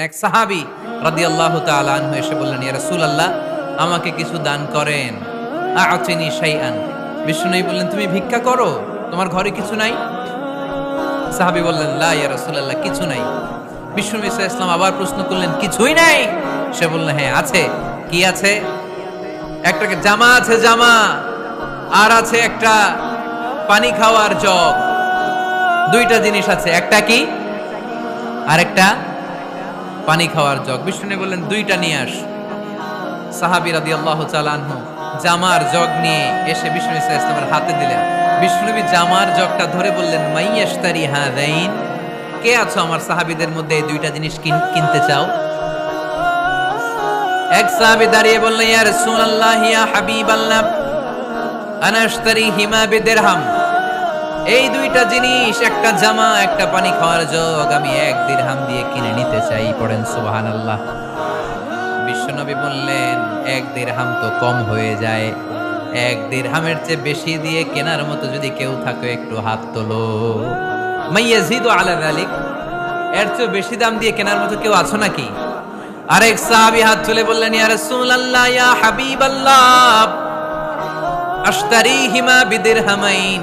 এক সাহাবি রাদিয়াল্লাহু তাআলা আনহু এসে বললেন, ইয়া রাসূলুল্লাহ, আমাকে কিছু দান করেন। আ'তিনি শাইআন। বিষ্ণুনবী বললেন, তুমি ভিক্ষা করো, তোমার ঘরে কিছু নাই? সাহাবী বললেন, লা, ইয়া রাসূলুল্লাহ, কিছু নাই। বিষ্ণুনবী সাল্লাল্লাহু ইসলাম আবার প্রশ্ন করলেন, কিছুই নাই? সে বলল হ্যাঁ আছে। কি আছে? একটা জামা আছে, জামা। আর আছে একটা, পানি খাওয়ার জগ। দুইটা জিনিস আছে, একটা কি? আর একটা পানি খাওয়ার জগ। বিষ্ণু বললেন, দুইটা নিয়ে আস। সাহাবি রাদি আল্লাহ চালানহু জামার জগ নিয়ে এসে বিষ্ণু ইসা ইসলামের হাতে দিলেন। বিষ্ণুনবী জামার জগটা ধরে বললেন মাইয়াস্তারি হাদাইন। কে আছো আমার সাহাবিদের মধ্যে এই দুইটা জিনিস কিন- কিনতে চাও? এক সাহাবি দাঁড়িয়ে বললেন, ইয়া রাসূলুল্লাহ, ইয়া হাবিবাল্লাহ, আনা আশতারি হিমা বিদিরহাম। এই দুইটা জিনিস, একটা জামা, একটা পানি খাওয়ার জগ আমি এক দিরহাম দিয়ে কিনে নিতে চাই, পড়েন সুবহানাল্লাহ। বিশ্বনবী বললেন, এক দিরহাম তো কম হয়ে যায়। এক দিরহামের চেয়ে বেশি দিয়ে কেনার মতো যদি কেউ থাকে, একটু হাত তোলো। মাইয়াজিদু আলা যালিক, এর চেয়ে বেশি দাম দিয়ে কেনার মতো কেউ আছো নাকি? আরেক সাহাবী হাত তুলে বললেন, ইয়া রাসূলুল্লাহ, ইয়া হাবিবাল্লাহ, আশতারিহিমা বিদিরহামাইন।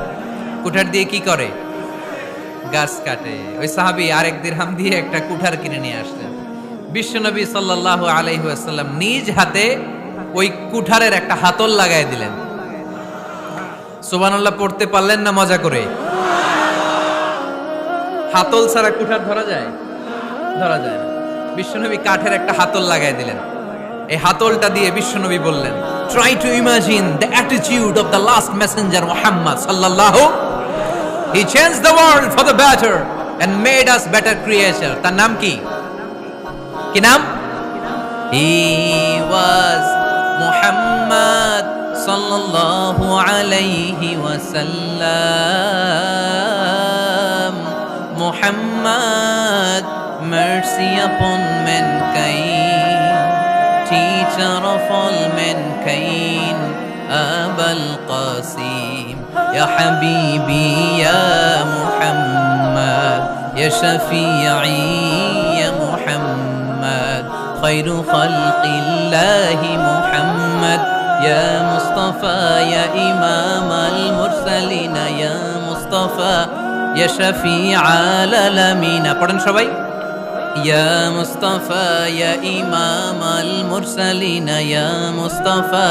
কুঠার দিয়ে কি করে? গাছ কাটে। ওই সাহাবি আরেক দিরহাম দিয়ে একটা কুঠার কিনে নিয়ে আসলেন। বিশ্বনবী সাল্লাল্লাহু আলাইহি ওয়াসাল্লাম নিজ হাতে ওই কুঠারের একটা হাতল লাগাই দিলেন। সুবহানাল্লাহ, পড়তে পারলেন না মজা করে? হাতল ছাড়া কুঠার ধরা যায়? ধরা যায় বিশ্বনবী কাঠের একটা হাতল লাগাই দিলেন। এই হাতলটা দিয়ে বিশ্বনবী বললেন try to imagine the attitude of the last messenger Muhammad সাল্লাল্লাহু he change the world for the better and made us better creature তার নাম কি কি নাম হি ওয়াজ মুহাম্মদ সাল্লাল্লাহু আলাইহি ওয়াসাল্লাম Muhammad mercy upon mankind teacher of all mankind أبا القاسم يا حبيبي يا محمد يا شفيعي يا محمد خير خلق الله محمد يا مصطفى يا إمام المرسلين يا مصطفى يا شفيع العالمين পড়েন সবাই يا مصطفى يا إمام المرسلين يا مصطفى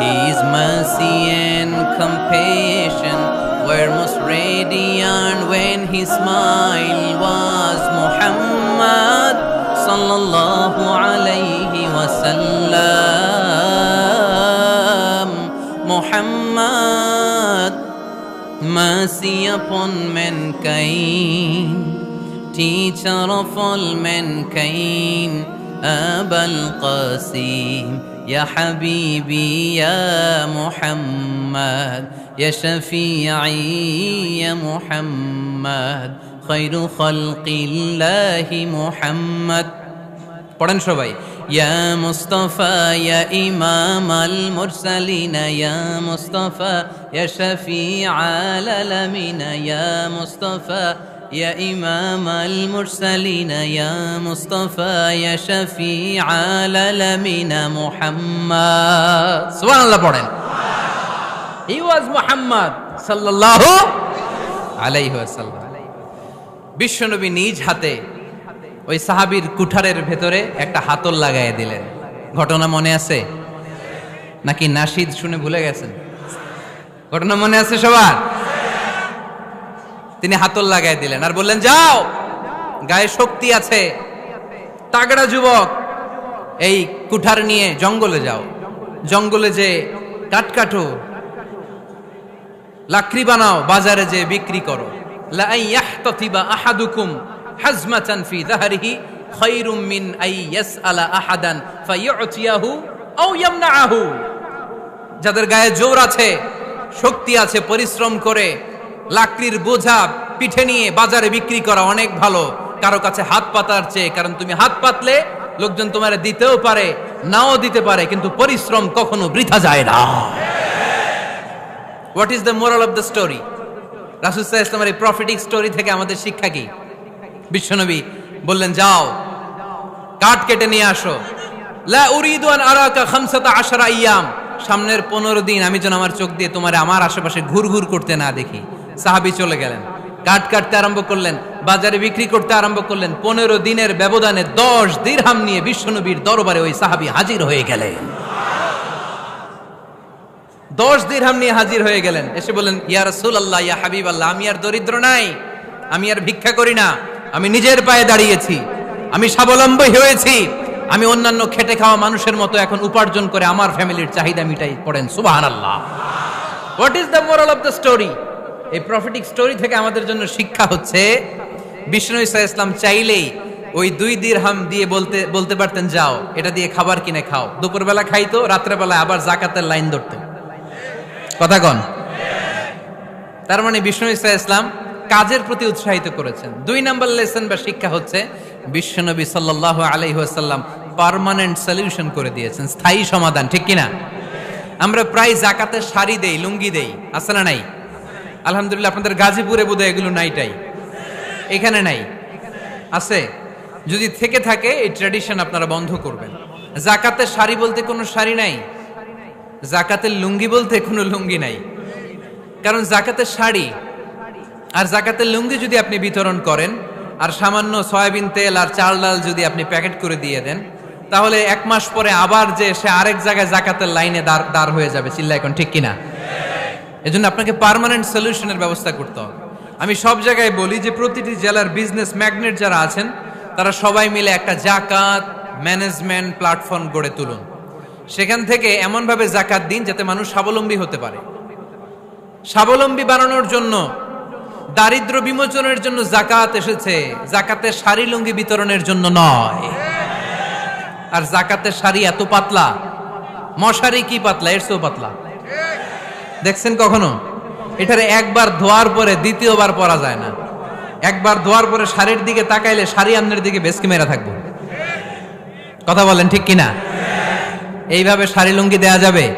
His mercy and compassion were most radiant when his smile was Muhammad sallallahu alayhi wasallam. Muhammad, mercy upon mankind, teacher of all mankind. أبا القاسم يا حبيبي يا محمد يا شفيعي يا محمد خير خلق الله محمد পড়েন সবাই يا مصطفى يا إمام المرسلين يا مصطفى يا شفيع العالمين يا مصطفى يا إمام المرسلين يا مصطفى يا شفيع العالمين محمد سبحان الله পড়েন He was Muhammad sallallahu আলাইহি ওয়াসাল্লাম বিশ্বনবী নিজ হাতে ওই সাহাবীর কুঠারের ভেতরে একটা হাতল লাগাই দিলেন ঘটনা মনে আছে নাকি নাশিদ শুনে ভুলে গেছেন ঘটনা মনে আছে সবার তিনি হাতল লাগাই দিলেন আর বললেন, যাও, গায়ে শক্তি আছে, তাগড়া যুবক, এই কুঠার নিয়ে জঙ্গলে যাও, জঙ্গলে যে কাঠ কাটো, লাকড়ি বানাও, বাজারে যে বিক্রি করো আই যাদের গায়ে জোর আছে, শক্তি আছে, পরিশ্রম করে লাকড়ির বোঝা পিঠে নিয়ে বাজারে বিক্রি করা অনেক ভালো। কারও কাছে হাত পাতার চেয়ে, কারণ তুমি হাত পাতলে লোকজন তোমার দিতেও পারে, নাও দিতে পারে, কিন্তু পরিশ্রম কখনো বৃথা যায় না। What is the moral of the story রাসুসাহ ইসলামের এই প্রফিটিক স্টোরি থেকে আমাদের শিক্ষা কি? বিশ্বনবী বললেন, যাও, কাঠ কেটে নিয়ে আসো। লা উরিদু আন আরাকা খামসাতা আশারা ইয়াম সামনের পনেরো দিন আমি যেন আমার চোখ দিয়ে তোমার, আমার আশেপাশে ঘুরঘুর করতে না দেখি। সাহাবি চলে গেলেন। কাঠ কাটতে আরম্ভ করলেন, বাজারে বিক্রি করতে আরম্ভ করলেন, পনেরো দিনের ব্যবধানে দশ দিরহাম নিয়ে বিশ্বনবীর দরবারে ওই সাহাবি হাজির হয়ে গেলেন। দশ দিরহাম নিয়ে হাজির হয়ে গেলেন। এসে বলেন ইয়া রাসূল আল্লাহ ইয়া হাবিব আল্লাহ আমি আর দরিদ্র নাই, আমি আর ভিক্ষা করি না, আমি নিজের পায়ে দাঁড়িয়েছি, আমি স্বাবলম্বী হয়েছি, আমি অন্যান্য খেটে খাওয়া মানুষের মতো এখন উপার্জন করে আমার ফ্যামিলির চাহিদা মিটাই পড়েন সুবাহান আল্লাহ what is the moral of the story এই প্রফিটিক স্টোরি থেকে আমাদের জন্য শিক্ষা হচ্ছে, বিষ্ণু ইসা ইসলাম চাইলেই ওই দুই দিরহাম দিয়ে বলতে বলতে পারতেন, যাও, এটা দিয়ে খাবার কিনে খাও। দুপুরবেলা খাইতো রাত্রেবেলা আবার জাকাতের লাইন ধরতো। কথা কন। তার মানে বিষ্ণু ইসা ইসলাম কাজের প্রতি উৎসাহিত করেছেন। দুই নাম্বার লেসন বা শিক্ষা হচ্ছে বিশ্বনবী সাল্লাহ আলাইহাল্লাম পার্মানেন্ট সলিউশন করে দিয়েছেন, স্থায়ী সমাধান, ঠিক কিনা? আমরা প্রায় জাকাতের শাড়ি দেই, লুঙ্গি দেই, আছে না নাই? আলহামদুলিল্লাহ, আপনাদের গাজীপুরে বোধহয় এগুলো নাইটাই এখানে নাই। আছে? যদি থেকে থাকে, এই ট্র্যাডিশন আপনারা বন্ধ করবেন। জাকাতের শাড়ি বলতে কোনো শাড়ি নাই। জাকাতের লুঙ্গি বলতে কোনো লুঙ্গি নাই। কারণ জাকাতের শাড়ি, আর জাকাতের লুঙ্গি যদি আপনি বিতরণ করেন, আর সামান্য সয়াবিন তেল আর চাল ডাল যদি আপনি প্যাকেট করে দিয়ে দেন, তাহলে এক মাস পরে আবার যে সে আরেক জায়গায় জাকাতের লাইনে দাঁড় দাঁড় হয়ে যাবে। চিল্লা এখন ঠিক কিনা? এজন্য আপনাকে পার্মানেন্ট সলিউশনের ব্যবস্থা করতে হবে। আমি সব জায়গায় বলি যে প্রতিটি জেলার বিজনেস ম্যাগনেট যারা আছেন, তারা সবাই মিলে একটা জাকাত ম্যানেজমেন্ট প্ল্যাটফর্ম গড়ে তুলুন। সেখান থেকে এমনভাবে জাকাত দিন যাতে মানুষ স্বাবলম্বী হতে পারে। স্বাবলম্বী বানানোর জন্য, দারিদ্র বিমোচনের জন্য জাকাত এসেছে। জাকাতের শাড়ি লুঙ্গি বিতরণের জন্য নয়। আর জাকাতের শাড়ি এত পাতলা। মশারি কি পাতলা? এর চেয়েও পাতলা। দেখছেন কখনো? এটারে একবার ধোয়ার পরে দ্বিতীয়বার পরা যায় না। একবার ধোয়ার পরে শাড়ির দিকে তাকাইলে শাড়ি আমনের দিকে বেসকে মেরা থাকব। কথা বলেন ঠিক কিনা? এইভাবে শাড়ি লুঙ্গি দেয়া যাবে?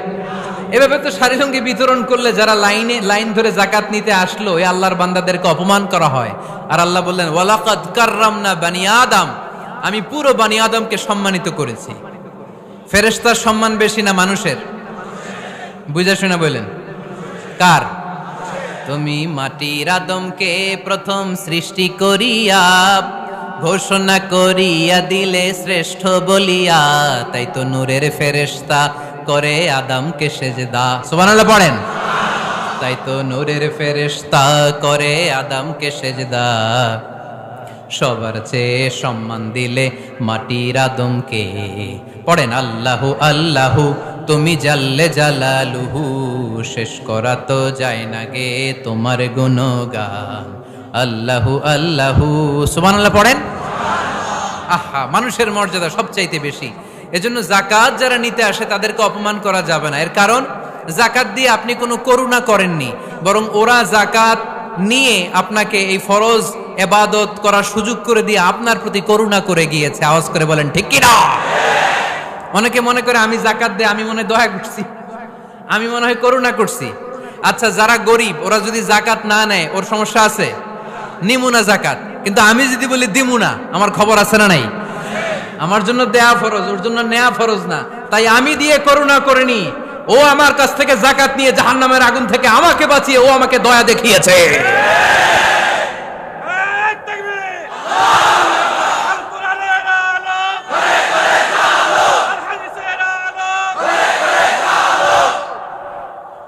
এভাবে তো শাড়ি লুঙ্গি বিতরণ করলে যারা লাইনে, লাইন ধরে জাকাত নিতে আসলো এই আল্লাহর বান্দাদেরকে অপমান করা হয়। আর আল্লাহ বললেন, ওয়ালাকাদ কাররামনা বানি আদম। আমি পুরো বানি আদমকে সম্মানিত করেছি। ফেরেশতার সম্মান বেশি না মানুষের? বুঝা শুনে বললেন কার? তুমি মাটির আদমকে প্রথম সৃষ্টি করিয়া, ঘোষণা করিয়া দিলে শ্রেষ্ঠ বলিয়া, তাই তো নূরের ফেরেশতা করে আদমকে সেজদা। সুবহানাল্লাহ পড়েন। তাই তো নূরের ফেরেশতা করে আদমকে সেজদা। সবার চেয়ে সম্মান দিলে মাটির আদমকে। পড়েন আল্লাহু আল্লাহু তুমি জাল্লে জালালুহু, শেষ করা তো যায় না গে তোমার গুণগান। আল্লাহু আল্লাহু, সুবহানাল্লাহ পড়েন? আহা, মানুষের মর্যাদা সবচাইতে বেশি। এজন্য জাকাত যারা নিতে আসে তাদেরকে অপমান করা যাবে না। এর কারণ জাকাত দিয়ে আপনি কোনো করুণা করেননি, বরং ওরা জাকাত নিয়ে আপনাকে এই ফরজ এবাদত করার সুযোগ করে দিয়ে আপনার প্রতি করুণা করে গিয়েছে। আওয়াজ করে বলেন, ঠিক কিনা? অনেকে মনে করে আমি জাকাত দিয়ে, আমি মনে দয়া করছি। আমি মনে হয় করুণা করছি। আচ্ছা যারা গরিব, ওরা যদি জাকাত না নেয়, ওর সমস্যা আছে? নিমুনা জাকাত কিন্তু আমি যদি বলি দিমুনা, আমার খবর আছে না নাই? আমার জন্য দেয়া ফরজ, ওর জন্য নেয়া ফরজ না। তাই আমি দিয়ে করুণা করিনি। ও আমার কাছ থেকে জাকাত নিয়ে জাহান্নামের আগুন থেকে আমাকে বাঁচিয়ে, ও আমাকে দয়া দেখিয়েছে।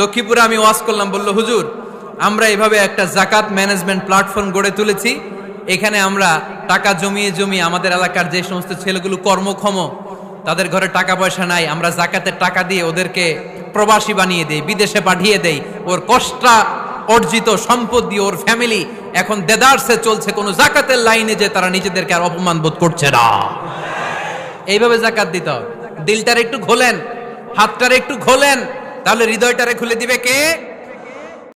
লক্ষ্মীপুরে আমি ওয়াজ করলাম, বলল, হুজুর, আমরা এভাবে একটা জাকাত ম্যানেজমেন্ট প্ল্যাটফর্ম গড়ে তুলেছি। এখানে আমরা টাকা জমিয়ে জমিয়ে আমাদের এলাকার যে সমস্ত ছেলেগুলো কর্মক্ষম, তাদের ঘরে টাকা পয়সা নাই, আমরা জাকাতের টাকা দিয়ে ওদেরকে প্রবাসী বানিয়ে দেই, বিদেশে পাঠিয়ে দেই। ওর কষ্টা অর্জিত সম্পদ দিয়ে ওর ফ্যামিলি এখন দেদারসে চলছে, কোনো জাকাতের লাইনে যে তারা নিজেদেরকে আর অপমান বোধ করছে না। এইভাবে জাকাত দিতে হবে দিলটারে একটু খোলেন হাতটার একটু খোলেন তাহলে হৃদয়টারে খুলে দিবে কে?